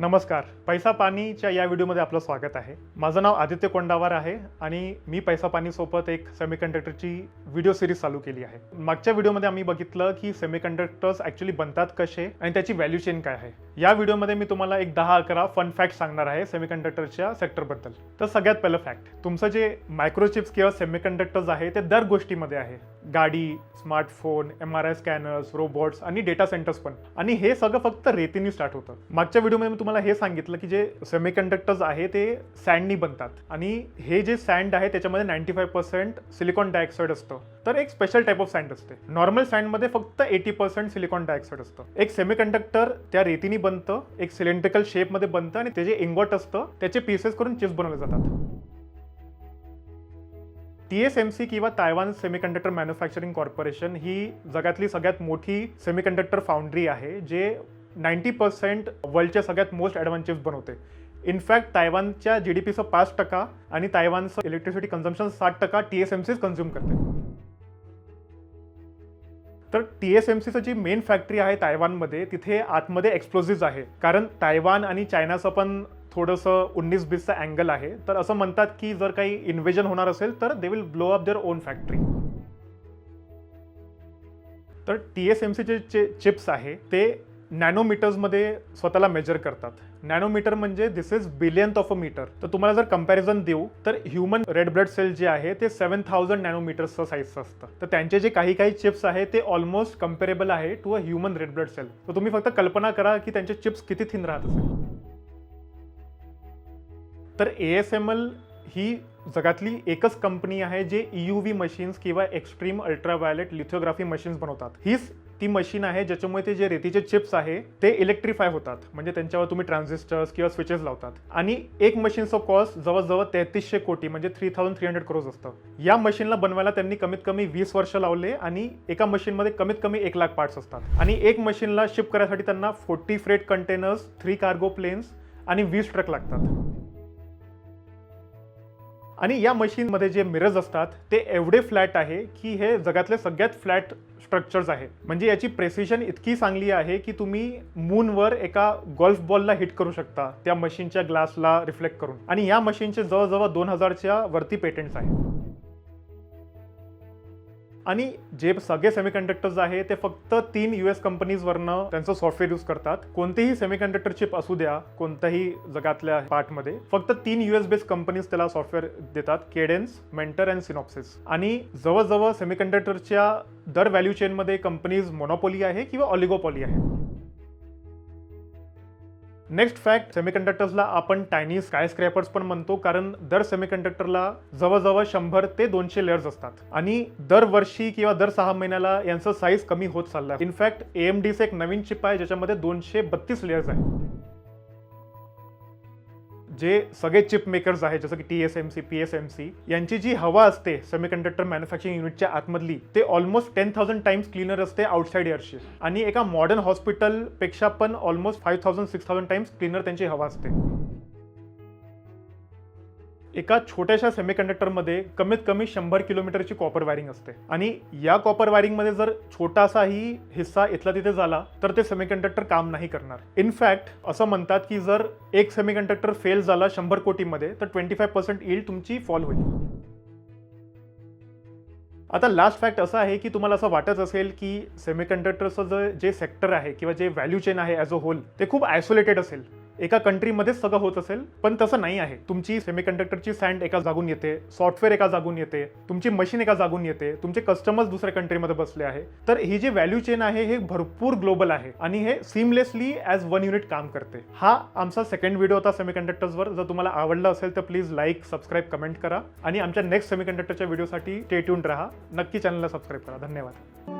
नमस्कार. पैसा पाणीच्या या व्हिडिओमध्ये आपलं स्वागत आहे. माझं नाव आदित्य कोंडावार आहे आणि मी पैसा पाणीसोबत एक सेमीकंडक्टरची व्हिडिओ सिरीज चालू केली आहे. मागच्या व्हिडिओमध्ये आम्ही बघितलं की सेमीकंडक्टर्स ॲक्च्युली बनतात कसे आणि त्याची व्हॅल्यू चेन काय आहे. या व्हिडिओमध्ये मी तुम्हाला एक दहा अकरा फन फॅक्ट सांगणार आहे सेमीकंडक्टरच्या सेक्टरबद्दल तर सगळ्यात पहिलं फॅक्ट तुमचं जे मायक्रोचिप्स किंवा सेमीकंडक्टर्स आहे ते दर गोष्टीमध्ये आहे. गाडी smartphone M R I scanners robots आणि डेटा सेंटर्स पण. आणि हे सगळं फक्त रेतीने स्टार्ट होतं. मागच्या व्हिडिओमध्ये मी तुम्हाला हे सांगितलं की जे सेमीकंडक्टर्स आहे ते सँडनी बनतात. आणि हे जे सँड आहे त्याच्यामध्ये ninety five percent silicon dioxide असतं. तर एक स्पेशल टाईप ऑफ सँड असते. नॉर्मल सँडमध्ये फक्त एटी पर्सेंट सिलिकॉन डायऑक्साईड असतं. एक सेमीकंडक्टर त्या रेतीने बनतं एक सिलेंड्रिकल शेपमध्ये बनतं आणि ते जे इंगॉट असतं त्याचे पीसेस करून चिप्स बनवले जातात. टी एस एम सी किंवा तायवान सेमीकंडक्टर मॅन्युफॅक्चरिंग कॉर्पोरेशन ही जगातली सगळ्यात मोठी सेमीकंडक्टर फाउंड्री आहे जे नाईन्टी पर्सेंट वर्ल्डच्या सगळ्यात मोस्ट ॲडव्हान्स बनवते. इनफॅक्ट तायवानच्या जी डी पीचं पाच टक्का आणि तायवानचं इलेक्ट्रिसिटी कन्झम्पन साठ टक्का टी एस एम सीच कन्झ्युम करते. तर टी एस एम सीचं जी मेन फॅक्टरी आहे तायवानमध्ये तिथे आतमध्ये एक्सप्लोजिव्ह आहे. कारण तायवान आणि चायनाचं पण थोडंसं उन्नीस बीसचा अँगल आहे. तर असं म्हणतात की जर काही इन्व्हेजन होणार असेल तर they will blow up their own factory तर टी एस एम सीचे जे चिप्स आहे ते नॅनोमीटर्समध्ये स्वतःला मेजर करतात. नॅनोमीटर म्हणजे this is billion of a metre तर तुम्हाला जर कंपॅरिझन देऊ तर ह्युमन रेड ब्लड सेल जे आहे ते सेवन थाउजंड नॅनोमीटर्सचं साईजचं असतं. तर त्यांचे जे काही काही चिप्स आहे ते ऑलमोस्ट कम्पेरेबल आहे to a human red blood cell तर तुम्ही फक्त कल्पना करा की त्यांचे चिप्स किती थिन राहत असेल. तर ए एस एम एल ही जगातली एकच कंपनी आहे जे ई यू व्ही मशीन्स किंवा एक्स्ट्रीम अल्ट्रावायलेट लिथोग्राफी मशीन्स बनवतात. हीच ती मशीन आहे ज्याच्यामुळे ते जे रेतीचे चिप्स आहे ते इलेक्ट्रिफाय होतात. म्हणजे त्यांच्यावर तुम्ही ट्रान्झिस्टर्स किंवा स्विचेस लावतात. आणि एक मशीनचं कॉस्ट जवळजवळ तेहतीसशे कोटी म्हणजे three thousand three hundred crores असतं. या मशीनला बनवायला त्यांनी कमीत कमी वीस वर्ष लावले आणि एका मशीनमध्ये कमीत कमी एक लाख पार्ट्स असतात. आणि एक मशीनला शिप करायसाठी त्यांना forty freight containers three cargo planes आणि वीस ट्रक लागतात. आणि या मशीनमध्ये जे मिरर्स असतात ते एवढे फ्लॅट आहे की हे जगातले सगळ्यात फ्लॅट स्ट्रक्चर्स आहे. म्हणजे याची प्रेसिशन इतकी चांगली आहे की तुम्ही मूनवर एका गोल्फ बॉलला हिट करू शकता त्या मशीनच्या ग्लासला रिफ्लेक्ट करून. आणि या मशीनचे जवळजवळ दोन हजारच्या वरती पेटंट्स आहे आणि जे सगळे सेमीकंडक्टर्स आहे ते फक्त तीन यू एस कंपनीजवरनं त्यांचं सॉफ्टवेअर यूज करतात. कोणतेही सेमीकंडक्टर चिप असू द्या कोणत्याही जगातल्या पार्टमध्ये फक्त तीन यू एस बेस्ड कंपनीज त्याला सॉफ्टवेअर देतात केडेन्स मेंटर अँड सिनॉप्सिस आणि जवळजवळ सेमीकंडक्टरच्या दर व्हॅल्यू चेनमध्ये कंपनीज मोनोपॉली आहे किंवा ऑलिगोपॉली आहे. नेक्स्ट फॅक्ट सेमीकंडक्टर्सला आपण टायनी स्काय स्क्रॅपर्स पण म्हणतो कारण दर सेमीकंडक्टरला जवळजवळ शंभर ते दोनशे लेअर्स असतात. आणि दरवर्षी किंवा दर सहा महिन्याला यांचं साईज कमी होत चाललं इनफॅक्ट एएमडीचं एक नवीन चिप आहे ज्याच्यामध्ये दोनशे बत्तीस लेअर्स आहे जे सगळे चिप मेकर्स आहेत जसं की T S M C P S M C यांची जी हवा असते सेमीकंडक्टर मॅन्युफॅक्चरिंग युनिटच्या आतमधली ते almost ten thousand times cleaner असते आउटसाईड एअरशी आणि एका मॉडर्न हॉस्पिटलपेक्षा पण almost five thousand six thousand times cleaner त्यांची हवा असते. एका छोट्याशा सेमीकंडक्टरमध्ये कमीत कमी शंभर किलोमीटरची कॉपर वायरिंग असते. आणि या कॉपर वायरिंगमध्ये जर छोटासाही हिस्सा इथला तिथे झाला तर ते सेमीकंडक्टर काम नाही करणार. इनफॅक्ट असं म्हणतात की जर एक सेमीकंडक्टर फेल झाला शंभर कोटीमध्ये तर ट्वेंटी फाय पर्सेंट इल्ड तुमची फॉल होईल. आता लास्ट फॅक्ट असं आहे की तुम्हाला असं वाटत असेल की सेमीकंडक्टरचं जे जे सेक्टर आहे किंवा जे व्हॅल्यू चेन आहे ॲज अ होल ते खूप आयसोलेटेड असेल. एका कंट्रीमध्येच सगळं होत असेल पण तसं नाही आहे. तुमची सेमीकंडक्टरची सँड एका जागून येते सॉफ्टवेअर एका जागून येते तुमची मशीन एका जागून येते तुमचे कस्टमर्स दुसऱ्या कंट्रीमध्ये बसले आहे. तर ही जी व्हॅल्यू चेन आहे हे भरपूर ग्लोबल आहे आणि हे सिमलेसली ॲज वन युनिट काम करते. हा आमचा सेकंड व्हिडिओ होता सेमीकंडक्टर्सवर जर तुम्हाला आवडला असेल तर प्लीज लाईक सबस्क्राईब कमेंट करा. आणि आमच्या नेक्स्ट सेमीकंडक्टरच्या व्हिडिओसाठी स्टेट्यून राहा. नक्की चॅनलला सबस्क्राईब करा. धन्यवाद.